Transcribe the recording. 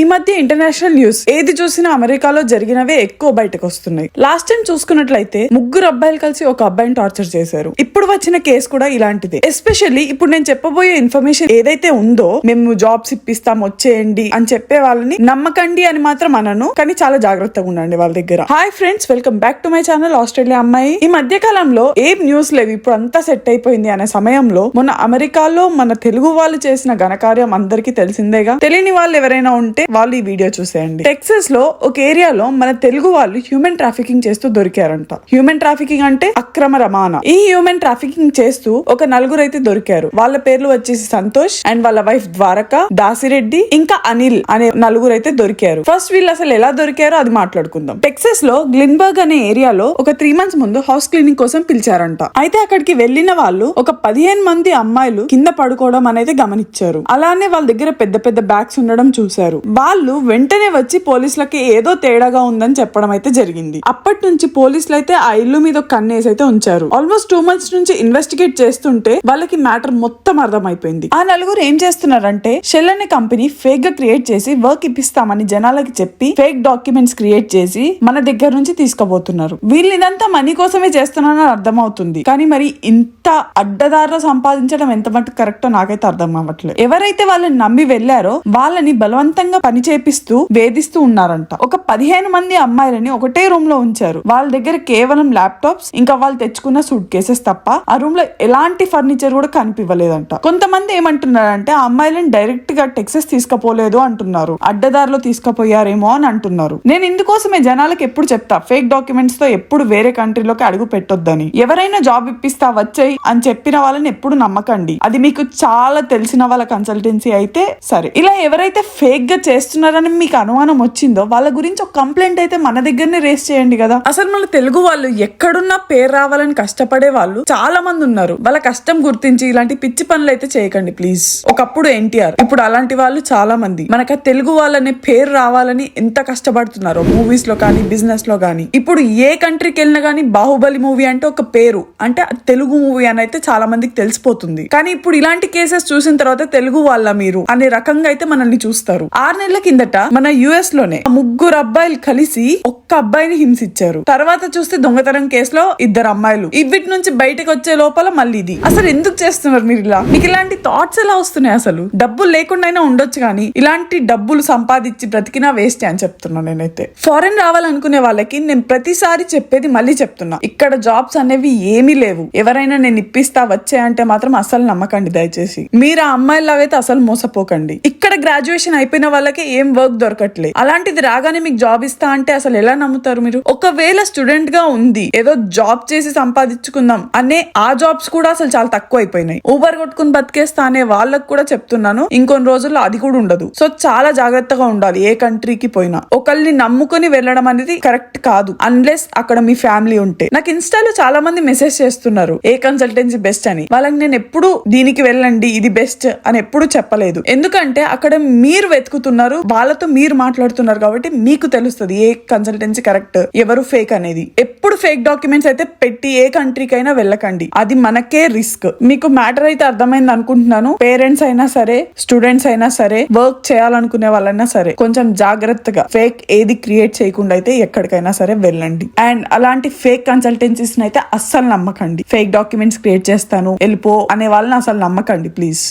ఈ మధ్య international news ఏది చూసినా అమెరికాలో జరిగినవే ఎక్కువ బయటకు వస్తున్నాయి లాస్ట్ టైం చూసుకున్నట్లయితే ముగ్గురు అబ్బాయిలు కలిసి ఒక అబ్బాయిని టార్చర్ చేశారు. ఇప్పుడు వచ్చిన కేసు కూడా ఇలాంటిదే. ఎస్పెషల్లీ ఇప్పుడు నేను చెప్పబోయే ఇన్ఫర్మేషన్ ఏదైతే ఉందో మేము జాబ్స్ ఇప్పిస్తాం వచ్చేయండి అని చెప్పే వాళ్ళని నమ్మకండి అని మాత్రం అనను. కానీ చాలా జాగ్రత్తగా ఉండండి వాళ్ళ దగ్గర. Hi friends welcome back to my channel Australia అమ్మాయి ఈ మధ్య కాలంలో ఏం న్యూస్ లేవు ఇప్పుడు అంతా సెట్ అయిపోయింది అనే సమయంలో మొన్న అమెరికాలో మన తెలుగు వాళ్ళు చేసిన ఘనకార్యం అందరికీ తెలిసిందేగా? తెలియని వాళ్ళు ఎవరైనా ఉంటే వాళ్ళు ఈ వీడియో చూసేయండి. టెక్సస్లో ఒక ఏరియాలో మన తెలుగు వాళ్ళు హ్యూమన్ ట్రాఫికింగ్ చేస్తూ దొరికారంట. హ్యూమన్ ట్రాఫికింగ్ అంటే అక్రమ రమాణ ఈ హ్యూమన్ ట్రాఫికింగ్ చేస్తూ ఒక నలుగురు అయితే దొరికారు. వాళ్ళ పేర్లు వచ్చేసి సంతోష్ అండ్ వాళ్ళ వైఫ్ ద్వారక దాసిరెడ్డి ఇంకా అనిల్ అనే నలుగురు అయితే దొరికారు. ఫస్ట్ వీళ్ళు అసలు ఎలా దొరికారో అది మాట్లాడుకుందాం. టెక్సస్లో గ్లిన్బర్గ్ అనే ఏరియాలో ఒక త్రీ మంత్స్ ముందు హౌస్ క్లీనింగ్ కోసం పిలిచారంట. అయితే అక్కడికి వెళ్ళిన వాళ్ళు ఒక పదిహేను మంది అమ్మాయిలు కింద పడుకోవడం అనేది గమనించారు. అలానే వాళ్ళ దగ్గర పెద్ద పెద్ద బ్యాగ్స్ ఉండడం చూశారు. వాళ్ళు వెంటనే వచ్చి పోలీసులకి ఏదో తేడాగా ఉందని చెప్పడం అయితే జరిగింది. అప్పటి నుంచి పోలీసులు అయితే ఆ ఇల్లు మీద కన్నేసి అయితే ఉంచారు. ఆల్మోస్ట్ టూ మంత్స్ నుంచి ఇన్వెస్టిగేట్ చేస్తుంటే వాళ్ళకి మ్యాటర్ మొత్తం అర్థమైపోయింది. ఆ నలుగురు ఏం చేస్తున్నారంటే షెల్ అనే కంపెనీ ఫేక్గా క్రియేట్ చేసి వర్క్ ఇప్పిస్తామని జనాలకి చెప్పి ఫేక్ డాక్యుమెంట్స్ క్రియేట్ చేసి మన దగ్గర నుంచి తీసుకోబోతున్నారు వీళ్ళు ఇదంతా మనీ కోసమే చేస్తున్నారని అర్థమవుతుంది. కానీ మరి ఇంత అడ్డదారులు సంపాదించడం ఎంత మటుకు కరెక్టో నాకైతే అర్థం అవ్వట్లేదు. ఎవరైతే వాళ్ళని నమ్మి వెళ్ళారో వాళ్ళని బలవంతంగా పని చేపిస్తూ వేధిస్తూ ఉన్నారంట. ఒక పదిహేను మంది అమ్మాయిలని ఒకటే రూమ్లో ఉంచారు. వాళ్ళ దగ్గర కేవలం ల్యాప్టాప్స్ ఇంకా వాళ్ళు తెచ్చుకున్న సూట్ కేసెస్ తప్ప ఆ రూమ్లో ఎలాంటి ఫర్నిచర్ కూడా కనిపివ్వలేదంట. కొంతమంది ఏమంటున్నారంటే ఆ అమ్మాయిలను డైరెక్ట్గా టెక్సెస్ తీసుకుపోలేదు అంటున్నారు. అడ్డదారిలో తీసుకుపోయారేమో అని అంటున్నారు. నేను ఇందుకోసమే జనాలకు ఎప్పుడు చెప్తా ఫేక్ డాక్యుమెంట్స్తో ఎప్పుడు వేరే కంట్రీలోకి అడుగు పెట్టొద్దని. ఎవరైనా జాబ్ ఇప్పిస్తా వచ్చాయి అని చెప్పిన వాళ్ళని ఎప్పుడు నమ్మకండి. అది మీకు చాలా తెలిసిన వాళ్ళ కన్సల్టెన్సీ అయితే సరే. ఇలా ఎవరైతే ఫేక్గా చేస్తున్నారని మీకు అనుమానం వచ్చిందో? వాళ్ళ గురించి ఒక కంప్లైంట్ అయితే మన దగ్గరనే రేస్ చేయండి కదా. అసలు మన తెలుగు వాళ్ళు ఎక్కడున్నా పేరు రావాలని కష్టపడే వాళ్ళు చాలా మంది ఉన్నారు. వాళ్ళ కష్టం గుర్తించి ఇలాంటి పిచ్చి పనులు అయితే చేయకండి ప్లీజ్ ఒకప్పుడు ఎన్టీఆర్ ఇప్పుడు అలాంటి వాళ్ళు చాలా మంది. మనకు తెలుగు వాళ్ళనే పేరు రావాలని ఎంత కష్టపడుతున్నారో? మూవీస్లో కానీ బిజినెస్లో కానీ. ఇప్పుడు ఏ కంట్రీకి వెళ్ళినా కానీ బాహుబలి మూవీ అంటే ఒక పేరు. అంటే తెలుగు మూవీ అని అయితే చాలా మందికి తెలిసిపోతుంది. కానీ ఇప్పుడు ఇలాంటి కేసెస్ చూసిన తర్వాత తెలుగు వాళ్ళ మీరు అనే రకంగా అయితే మనల్ని చూస్తారు. ఆర్ నెలల కిందట మన యుఎస్లోనే ముగ్గురు అబ్బాయిలు కలిసి ఒక్క అబ్బాయిని హింసించారు. తర్వాత చూస్తే దొంగతనం కేసులో ఇద్దరు అమ్మాయిలు. ఇవిటి నుంచి బయటకు వచ్చే లోపల మళ్ళీ ఇది. అసలు ఎందుకు చేస్తున్నారు మీరు ఇలా? మీకు ఇలాంటి థాట్స్ ఎలా వస్తున్నాయి అసలు? డబ్బులు లేకుండా ఉండొచ్చు కానీ ఇలాంటి డబ్బులు సంపాదించి బ్రతికినా వేస్ట్ అని చెప్తున్నా నేనైతే. ఫారెన్ రావాలనుకునే వాళ్ళకి నేను ప్రతిసారి చెప్పేది మళ్ళీ చెప్తున్నా. ఇక్కడ జాబ్స్ అనేవి ఏమీ లేవు. ఎవరైనా నేను ఇప్పిస్తా వచ్చే అంటే మాత్రం అసలు నమ్మకండి దయచేసి. మీరు ఆ అమ్మాయిలాగైతే అసలు మోసపోకండి. గ్రాడ్యుయేషన్ అయిపోయిన వాళ్ళకి ఏం వర్క్ దొరకట్లేదు. అలాంటిది రాగానే మీకు జాబ్ ఇస్తా అంటే అసలు ఎలా నమ్ముతారు మీరు? ఒకవేళ స్టూడెంట్గా ఉంది ఏదో జాబ్ చేసి సంపాదించుకుందాం అనే ఆ జాబ్స్ కూడా అసలు చాలా తక్కువ అయిపోయినాయి ఊబర్ కొట్టుకుని బతికేస్తా అనే వాళ్ళకి కూడా చెప్తున్నాను ఇంకొన్ని రోజుల్లో అది కూడా ఉండదు. సో చాలా జాగ్రత్తగా ఉండాలి ఏ కంట్రీకి పోయినా. ఒకళ్ళని నమ్ముకొని వెళ్ళడం అనేది కరెక్ట్ కాదు అన్లెస్ అక్కడ మీ ఫ్యామిలీ ఉంటే. నాకు ఇన్స్టాలో చాలా మంది మెసేజ్ చేస్తున్నారు ఏ కన్సల్టెన్సీ బెస్ట్ అని. వాళ్ళకి నేను ఎప్పుడు దీనికి వెళ్ళండి ఇది బెస్ట్ అని ఎప్పుడు చెప్పలేదు. ఎందుకంటే అక్కడ మీరు వెతుకుతున్నారు వాళ్ళతో మీరు మాట్లాడుతున్నారు కాబట్టి మీకు తెలుస్తుంది ఏ కన్సల్టెన్సీ కరెక్ట్ ఎవరు ఫేక్ అనేది. ఎప్పుడు ఫేక్ డాక్యుమెంట్స్ అయితే పెట్టి ఏ కంట్రీకైనా వెళ్ళకండి. అది మనకే రిస్క్ మీకు మ్యాటర్ అయితే అర్థమైంది అనుకుంటున్నాను. పేరెంట్స్ అయినా సరే స్టూడెంట్స్ అయినా సరే వర్క్ చేయాలనుకునే వాళ్ళైనా సరే కొంచెం జాగ్రత్తగా ఫేక్ ఏది క్రియేట్ చేయకుండా అయితే ఎక్కడికైనా సరే వెళ్ళండి. అండ్ అలాంటి ఫేక్ కన్సల్టెన్సీస్ అయితే అస్సలు నమ్మకండి. ఫేక్ డాక్యుమెంట్స్ క్రియేట్ చేస్తాను వెళ్ళిపో అనే వాళ్ళని అసలు నమ్మకండి ప్లీజ్